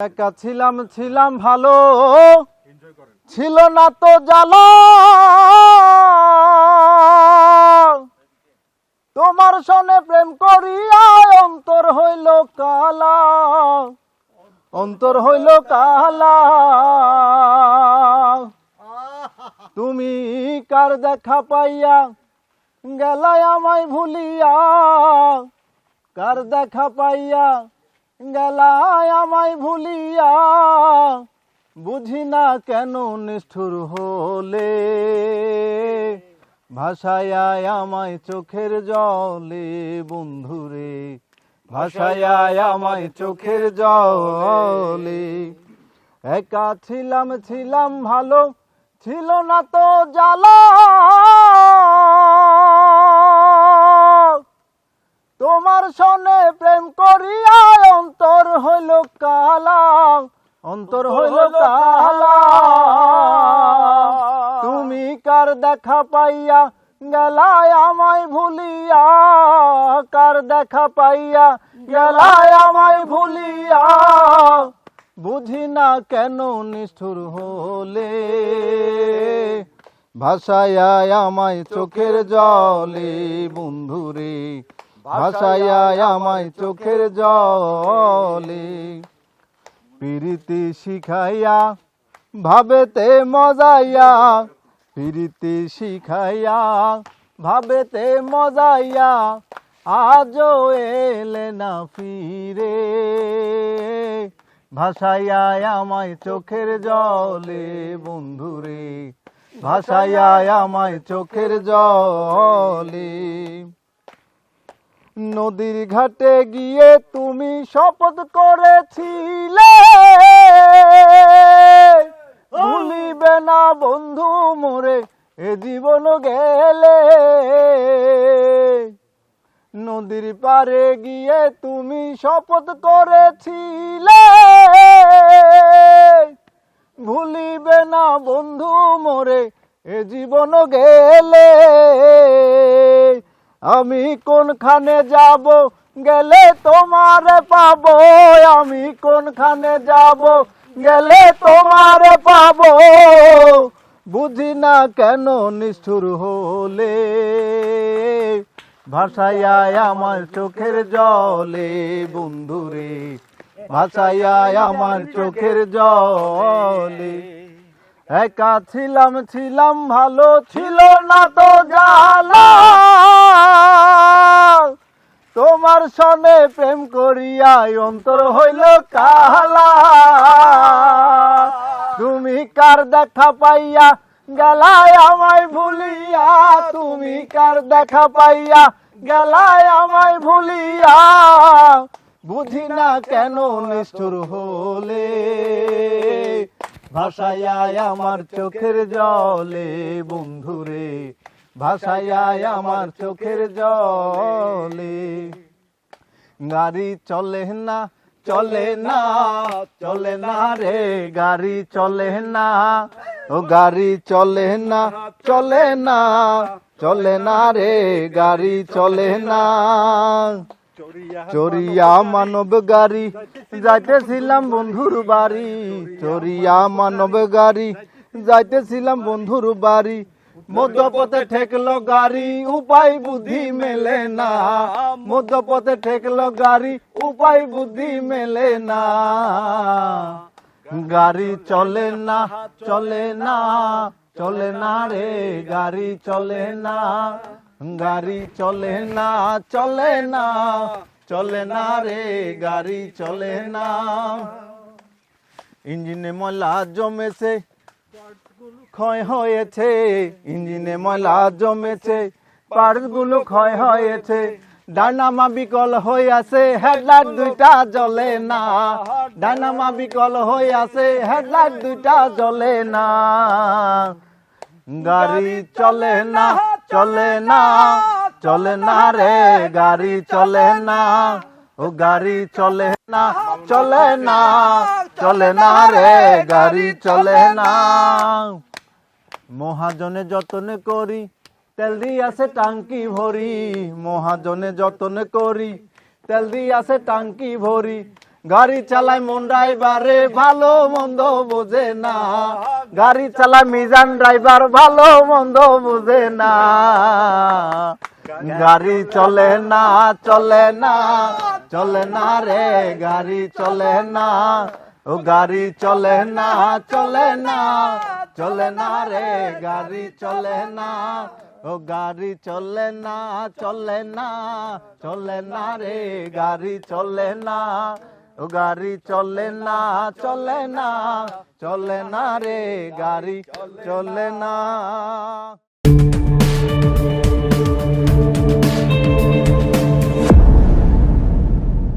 একা ছিলাম ছিলাম ভালো। ছিল না তো জালো তোমার সনে প্রেম করিয়া অন্তর হইল কালা। অন্তর হইল কালা। তুমি কার দেখা পাইয়া গেলাই আমায় ভুলিয়া? কার দেখা পাইয়া গেলায় আমায় ভুলিয়া বুঝি না কেন নিষ্ঠুর হলে? ভাষায় আমায় চোখের জলে, বন্ধুরে। ভাষায় আমায় চোখের জলে। একা ছিলাম ছিলাম ভালো, ছিল না তো জ্বালা। তোমার সনে প্রেম করিয়া হইল কালা অন্তর হইল কালা তুমি কার দেখা পাইয়া গেলায় আমায় ভুলিয়া? কার দেখা পাইয়া গেলায় আমায় ভুলিয়া? বুঝি না কেন নিষ্ঠুর হলে? ভাষায় আমায় চোখের জলে বন্ধুরে ভাষায় আমায় চোখের জলে, প্রীতি শিখাইয়া ভাবেতে মজাইয়া, প্রীতি শিখাইয়া ভাবেতে মজাইয়া আজও এলে না ফিরে। ভাষাইয়া আমায় চোখের জলে, বন্ধুরে ভাষাইয়া আমায় চোখের জলে। নদীর ঘাটে গিয়ে তুমি শপথ করেছিলে। ভুলিবে না বন্ধু মোরে এ জীবন গেলে। নদীর পারে গিয়ে তুমি শপথ করেছিলে। ভুলিবে না বন্ধু মোরে এ জীবন গেলে। আমি কোনখানে যাব? গেলে তোমার পাবো। আমি কোনখানে যাব? গেলে তোমার পাবো। বুঝি না কেন নিষ্ঠুর হলে? ভাষায় আমার চোখের জলে, বন্ধুরে। ভাষায় আমার চোখের জলে। একা ছিলাম ছিলাম, ভালো ছিল না তো জালা তোমার সনে প্রেম করিয়া অন্তর হইল কালা তুমি কার দেখা পাইয়া গেলায় আমায় ভুলিয়া? তুমি কার দেখা পাইয়া গেলায় আমায় ভুলিয়া? বুঝি না কেন নিষ্ঠুর হলে? ভাষায় আমার চোখের জলে, বন্ধুরে ভাষায় আমার চোখের জলে। গাড়ি চলে না চলে না চলে না রে গাড়ি চলে না। ও গাড়ি চলে না চলে না চলে না রে গাড়ি চলে না। চরিয়া মানব গাড়ি যাইতেছিলাম বন্ধুর বাড়ি। চরিয়া মানব গাড়ি যাইতেছিলাম বন্ধুর বাড়ি। মধ্যপথে ঠেকলো গাড়ি, উপায় বুদ্ধি মেলে না। মধ্যপথে ঠেকলো গাড়ি, উপায় বুদ্ধি মেলে না। গাড়ি চলে না চলে না চলে না রে, গাড়ি চলে না। গাড়ি চলে না চলে না চলে না রে, গাড়ি চলে না। ইঞ্জিনে ময়লা জমেছে ক্ষয় হয়েছে, ইঞ্জিনে ময়লা জমেছে পার্টসগুলো ক্ষয় হয়েছে ডানামা বিকল হয়ে আছে, হেডলাইট দুইটা জ্বলে না। ডানামা বিকল হয়ে আছে, হেডলাইট দুইটা জ্বলে না। গাড়ি চলে না চলে না চলে না রে, গাড়ি চলে না। ও গাড়ি চলে না চলে না চলে না রে, গাড়ি চলে না। মহাজনে যতনে করি, তেল দিয়ে আছে টাঙ্কি ভরি। মহাজনে যতনে করি, তেল দিয়ে আছে টাঙ্কি ভরি। গাড়ি চালায় মন ড্রাইভারে, ভালো মন্দ বোঝে না। গাড়ি চালায় মিজান ড্রাইভার, ভালো মন্দ বোঝে না। গাড়ি চলে না চলে না চলে না রে, গাড়ি চলে না। ও গাড়ি চলে না চলে না চলে না রে, গাড়ি চলে না। ও গাড়ি চলে না চলে না চলে না রে, গাড়ি চলে না। ও গাড়ি চলে না চলে না চলে না রে, গাড়ি চলে না।